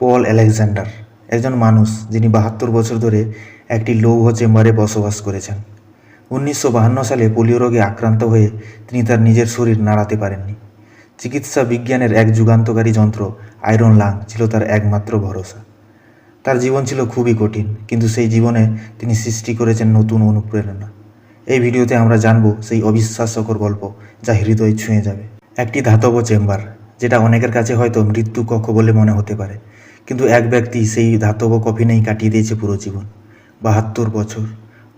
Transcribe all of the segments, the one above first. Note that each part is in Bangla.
পল আলেকজান্ডার একজন মানুষ যিনি বাহাত্তর বছর ধরে একটি লৌহ চেম্বারে বসবাস করেছেন। উনিশশো সালে পোলিও রোগে আক্রান্ত হয়ে তিনি তার নিজের শরীর নাড়াতে পারেননি। চিকিৎসা বিজ্ঞানের এক যুগান্তকারী যন্ত্র, আয়রন লাং, ছিল তার একমাত্র ভরসা। তার জীবন ছিল খুবই কঠিন, কিন্তু সেই জীবনে তিনি সৃষ্টি করেছেন নতুন অনুপ্রেরণা। এই ভিডিওতে আমরা জানব সেই অবিশ্বাস্যকর গল্প যা হৃদয় ছুঁয়ে যাবে। একটি ধাতব চেম্বার, যেটা অনেকের কাছে হয়তো মৃত্যু কক্ষ বলে মনে হতে পারে। কিন্তু এক ব্যক্তি সেই ধাতব কফিনেই কাটিয়ে দিয়েছে পুরো জীবন। বাহাত্তর বছর।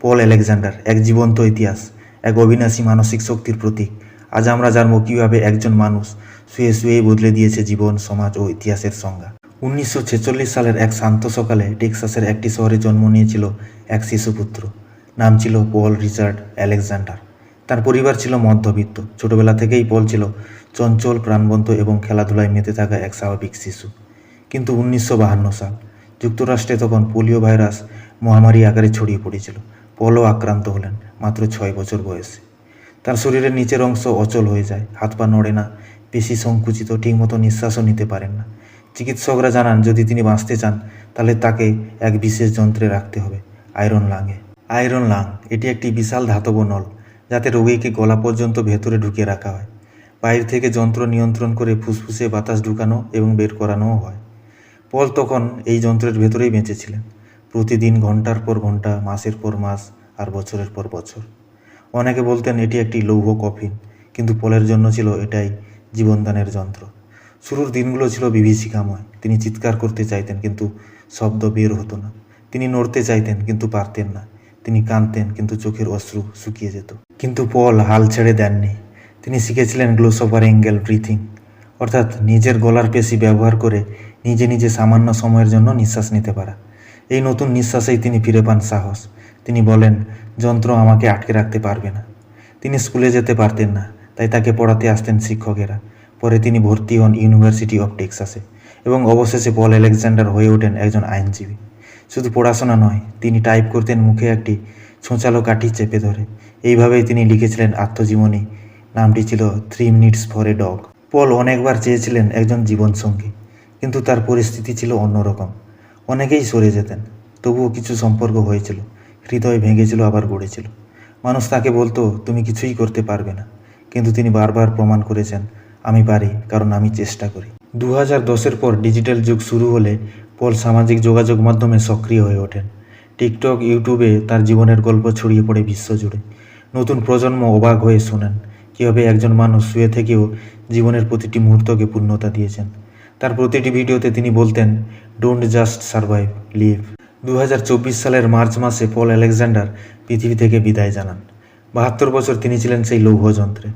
পল আলেকজান্ডার এক জীবন্ত ইতিহাস, এক অবিনাশী মানসিক শক্তির প্রতীক। আজ আমরা জানব কীভাবে একজন মানুষ শুয়ে শুয়েই বদলে দিয়েছে জীবন, সমাজ ও ইতিহাসের সংজ্ঞা। উনিশশো ছেচল্লিশ সালের এক শান্ত সকালে টেক্সাসের একটি শহরে জন্ম নিয়েছিল এক শিশুপুত্র। নাম ছিল পল রিচার্ড আলেকজান্ডার তার পরিবার ছিল মধ্যবিত্ত। ছোটবেলা থেকেই পল ছিল চঞ্চল, প্রাণবন্ত এবং খেলাধুলায় মেতে থাকা এক স্বাভাবিক শিশু। কিন্তু উনিশশো বাহান্ন সাল যুক্তরাষ্ট্রে তখন পোলিও ভাইরাস মহামারী আকারে ছড়িয়ে পড়েছিল। পলও আক্রান্ত হলেন মাত্র ছয় বছর বয়সে। তার শরীরের নিচের অংশ অচল হয়ে যায়, হাত পা নড়ে না, পেশি সংকুচিত, ঠিকমতো নিঃশ্বাসও নিতে পারেন না। চিকিৎসকরা জানান, যদি তিনি বাঁচতে চান, তাহলে তাকে এক বিশেষ যন্ত্রে রাখতে হবে, আয়রন লাঙে। আয়রন লাং এটি একটি বিশাল ধাতব নল, যাতে রোগীকে গলা পর্যন্ত ভেতরে ঢুকিয়ে রাখা হয়। বাইরে থেকে যন্ত্র নিয়ন্ত্রণ করে ফুসফুসে বাতাস ঢুকানো এবং বের করানোও হয়। পল তখন এই যন্ত্রের ভেতরেই বেঁচেছিলেন প্রতিদিন ঘণ্টার পর ঘণ্টা মাসের পর মাস আর বছরের পর বছর। অনেকে বলতেন, এটি একটি লৌহ কফিন। কিন্তু পলের জন্য ছিল এটাই জীবনদানের যন্ত্র। শুরুর দিনগুলো ছিল বিভীষিকাময়। তিনি চিৎকার করতে চাইতেন, কিন্তু শব্দ বের হতো না। তিনি নড়তে চাইতেন, কিন্তু পারতেন না। তিনি কাঁদতেন, কিন্তু চোখের অশ্রু শুকিয়ে যেত। কিন্তু পল হাল ছেড়ে দেননি। তিনি শিখেছিলেন গ্লোসোভার অ্যাঙ্গেল ব্রিথিং। অর্থাৎ নিজের গলার পেশি ব্যবহার করে নিজে নিজে সামান্য সময়ের জন্য নিঃশ্বাস নিতে পারা। এই নতুন নিঃশ্বাসেই তিনি ফিরে পান সাহস। তিনি বলেন, যন্ত্র আমাকে আটকে রাখতে পারবে না। তিনি স্কুলে যেতে পারতেন না, তাই তাকে পড়াতে আসতেন শিক্ষকেরা। পরে তিনি ভর্তি হন ইউনিভার্সিটি অফ টেক্সাসে এবং অবশেষে পল আলেকজান্ডার হয়ে ওঠেন একজন আইনজীবী। শুধু পড়াশোনা নয়, তিনি টাইপ করতেন মুখে একটি ছোঁচালো কাঠি চেপে ধরে। এইভাবেই তিনি লিখেছিলেন আত্মজীবনী। নামটি ছিল three minutes for a dog Paul অনেকবার চেয়েছিলেন একজন জীবনসঙ্গী, কিন্তু তার পরিস্থিতি ছিল অন্যরকম। অনেকেই সরে যেতেন, তবুও কিছু সম্পর্ক হয়েছিল, হৃদয় ভেঙেছিল, আবার গড়েছিল। মানুষ তাকে বলতো, তুমি কিছুই করতে পারবে না। কিন্তু তিনি বারবার প্রমাণ করেছেন, আমি পারি, কারণ আমি চেষ্টা করি। দু হাজার দশের পর ডিজিটাল যুগ শুরু হলে পল সামাজিক যোগাযোগ মাধ্যমে সক্রিয় হয়ে ওঠেন। টিকটক, ইউটিউবে তার জীবনের গল্প ছড়িয়ে পড়ে বিশ্বজুড়ে। নতুন প্রজন্ম অবাক হয়ে শোনেন। কীভাবে একজন মানুষ শুয়ে থেকেও জীবনের প্রতিটি মুহূর্তকে পূর্ণতা দিয়েছেন। তার প্রতিটি ভিডিওতে তিনি বলতেন ডোন্ট জাস্ট সারভাইভ লিভ দু হাজার চব্বিশ সালের মার্চ মাসে পল আলেকজান্ডার পৃথিবী থেকে বিদায় জানান। বাহাত্তর বছর তিনি ছিলেন সেই লৌহযন্ত্রে।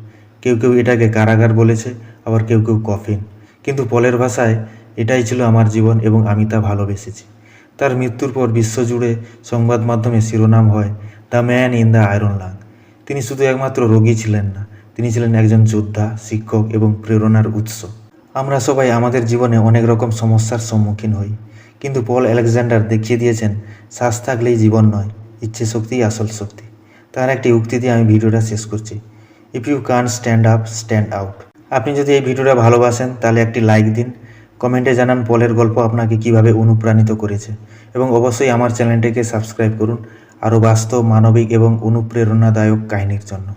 কেউ কেউ এটাকে কারাগার বলেছে, আবার কেউ কেউ কফিন। কিন্তু পলের ভাষায়, এটাই ছিল আমার জীবন এবং আমি তা ভালোবেসেছি। তার মৃত্যুর পর বিশ্বজুড়ে সংবাদ মাধ্যমে শিরোনাম হয় the man in the iron lung তিনি শুধু একমাত্র রোগী ছিলেন না তিনি ছিলেন একজন যোদ্ধা, শিক্ষক এবং প্রেরণার উৎস। আমরা সবাই আমাদের জীবনে অনেক রকম সমস্যার সম্মুখীন হই, কিন্তু পল আলেকজান্ডার দেখিয়ে দিয়েছেন, শ্বাস থাকলেই জীবন নয়, ইচ্ছে শক্তিই আসল শক্তি। তার একটি উক্তি দিয়ে আমি ভিডিওটা শেষ করছি। If you can stand up stand out আপনি যদি এই ভিডিওটা ভালোবাসেন, তাহলে একটি লাইক দিন। কমেন্টে জানান পলের গল্প আপনাকে কীভাবে অনুপ্রাণিত করেছে। এবং অবশ্যই আমার চ্যানেলটিকে সাবস্ক্রাইব করুন, আরও বাস্তব, মানবিক এবং অনুপ্রেরণাদায়ক কাহিনীর জন্য।